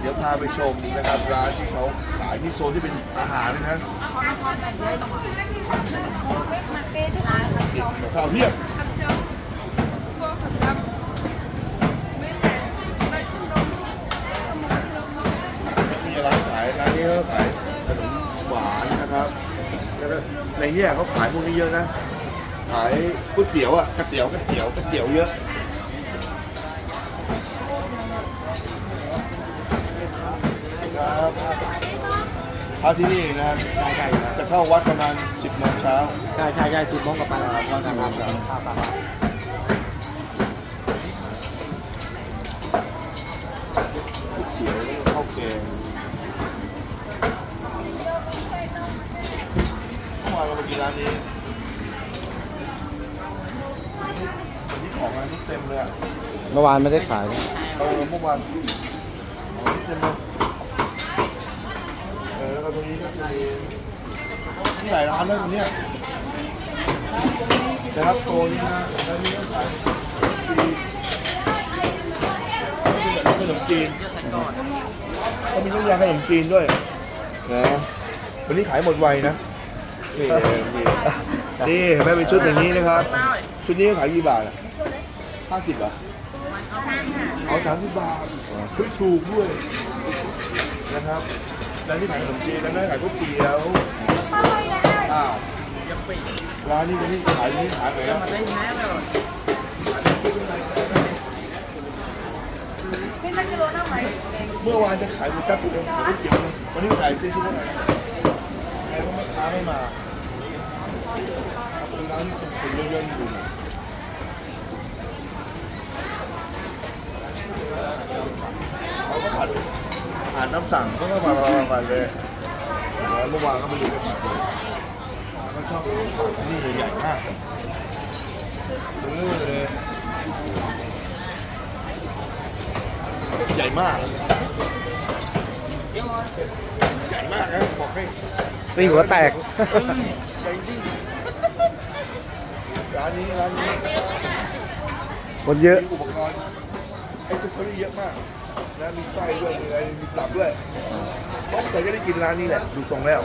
เดี๋ยวพาไปชมนะครับร้านที่เขาขายนี่โซนที่เป็นอาหารนะนะข้าวเพียบมีร้านขายร้านนี้เขาขายขนมหวานนะครับแล้วก็ในเนี้เขาขายพวกนี้เยอะนะ ขายก๋วยเตี๋ยวอะก๋วยเตี๋ยวก๋วยเตี๋ยวก๋วยเตี๋ยวเยอะ ครับพระที่นี่นะครับใช่ใช่ครับจะเข้าวัดประมาณ 10โมงเช้าใช่ใช่ใช่สิบโมงกับปลาครับวันสังฆทานข้าวปลาเขียวแล้วก็ข้าวแกงเมื่อวานเราไปกินร้านนี้วันนี้ของร้านนี้เต็มเลยอะเมื่อวานไม่ได้ขายนะเออเมื่อวานของร้านนี้เต็มเลยเออแล้วก็ ตรงนี้ก็จะมีมีหลายร้านเลยตรงเนี้ยแต่รับโตนี่นะแล้วนี่ก็ขายขนมจีนก็มีน้ำยาขนมจีนด้วยนะวันนี้ขายหมดไวนะนี่นี่นี่เห็นไหมเป็นชุดอย่างนี้นะครับ ชุดนี้ขายกี่บาทอะห้าสิบอะเอาสามสิบบาทช่วยถูกด้วยนะครับ ร้านที่ขายขนมจีนร้านนี้ขายก๋วยเตี๋ยวอ้าวร้านนี้ร้านนี้ขายนี้ขายอะไหนอะเมื่อวานจะขายก๋วยจั๊บอยู่เลยขายก๋วยเตี๋ยวเลยวันนี้ขายเจ๊ชุดเท่าไหร่นะแม่ค้าไม่มาร้านนี้คนเยอะๆอยู่เขาก็ผัดอาหารน้ำสั่งเขาก็มามามามาเลยแล้วเมื่อวานก็ไปดูกันผัดเลยเขาชอบผัดนี่ใหญ่ๆมากดูเลยใหญ่มากใหญ่มากนะบอกให้ตีหัวแตกเออใหญ่จริงร้านนี้ร้านนี้คนเยอะมีอุปกรณ์ไอเซสซอรี่เยอะมาก นะมีไส้ด้วยมีอะไรมีตับด้วยต้องใส่ก็ได้กินร้านนี้แหละดูทรงแล้ว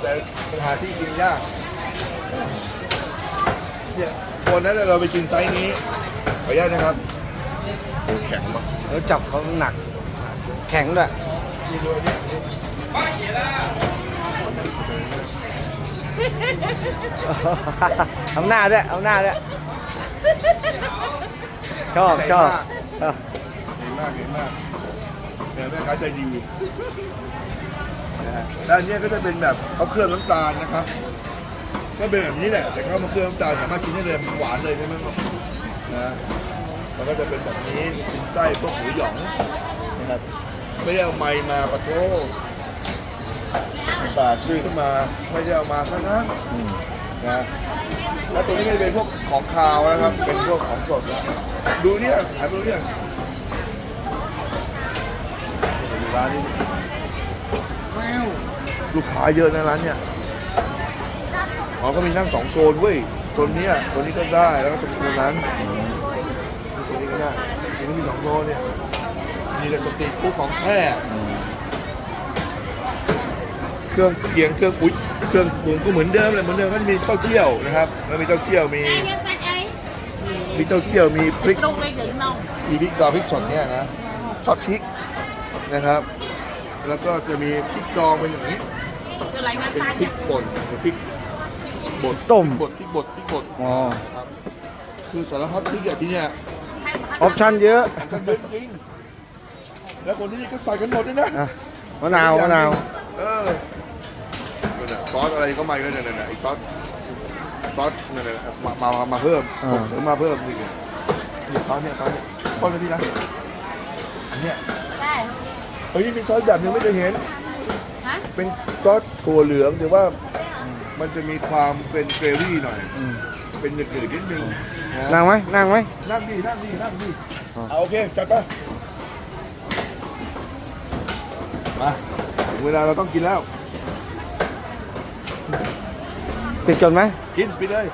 แต่สถานที่กินยากเนี่ยวันนั้นเราไปกินไซส์นี้ขออนุญาตนะครับโอ้แข็งมากแล้วจับเขาหนัก แข็งด้วยนี่ด้วยเนี่ยเอาหน้าด้วยเอาหน้าด้วย ชอบชอบเออเห็นมากเห็นมากเนี่ยแม่ค้าใจดีนะฮะแล้วอันเนี้ยก็จะเป็นแบบเขาเคลือบน้ำตาลนะครับ ก็เป็นแบบนี้แหละ แต่เขามาเคลือบน้ำตาลสามารถกินได้เลยหวานเลยใช่ไหมครับนะแล้วก็จะเป็นแบบนี้เป็นไส้พวกหมูหยองนะครับไม่ได้เอาไม้มาปะโถป่าซื้อขึ้นมาไม่ได้เอามาซะนั้นอืม นะแล้วตัวนี้ก็จะเป็นพวกของคาวนะครับ เป็นพวกของสดนะดูเนี่ยหายไปดูเนี่ยร้านนี้แว้วลูกค้าเยอะนะร้านเนี่ยอ๋อก็มีนั่งสองโซนเว้ยโซนเนี้ยโซนนี้ก็ได้แล้วก็ตรงนั้นโซนนี้ก็ได้นี่มีสองโซนเนี่ยมีแต่สตรีทฟู้ดของแท้ เครื่องเคียงเครื่องอุ้ยเครื่องปรุงก็เหมือนเดิมเลยเหมือนเดิมก็จะมีเต้าเจี้ยวนะครับแล้วมีเต้าเจี้ยวมี Ai cho phạt ấy มีเต้าเจี้ยวมีพริก Đông lên chữ nông มีพริกดองพริกสดเนี่ยนะซอสพริกนะครับ แล้วก็จะมีพริกดองเป็นอย่างนี้ Tôi lấy เป็น massage พริกป่นเป็นพริกบดต้มบดพริกบดพริกบดอ๋อครับคือสารพัดพริกอะที่เนี่ยออปชั่นเยอะกันเยอะจริงแล้วคนที่นี่ก็ใส่กันหมดเลยนะ อะมะนาวมะนาว เออนั่นน่ะ ซอสอะไรก็มาด้วยนั่นน่ะไอ้ซอสซอสนั่นน่ะมามามามาเพิ่มผมเสริมมาเพิ่มนี่ไงนี่ซอสเนี่ยซอสเนี่ยซอสอะไรพี่นะอันเนี่ย Đây เฮ้ยมีซอสแบบนึงไม่เคยเห็น Hả? เป็นซอสถั่วเหลืองแต่ว่ามันจะมีความเป็นเกรวี่หน่อย อืมเป็นหนืดๆนิดนึงนะนั่งไหมนั่งไหม นั่งดีนั่งดีนั่งดีอะ เอาโอเค จัดไปมาถึงเวลาเราต้องกินแล้ว ปิดก่อนไหมกินไปเลย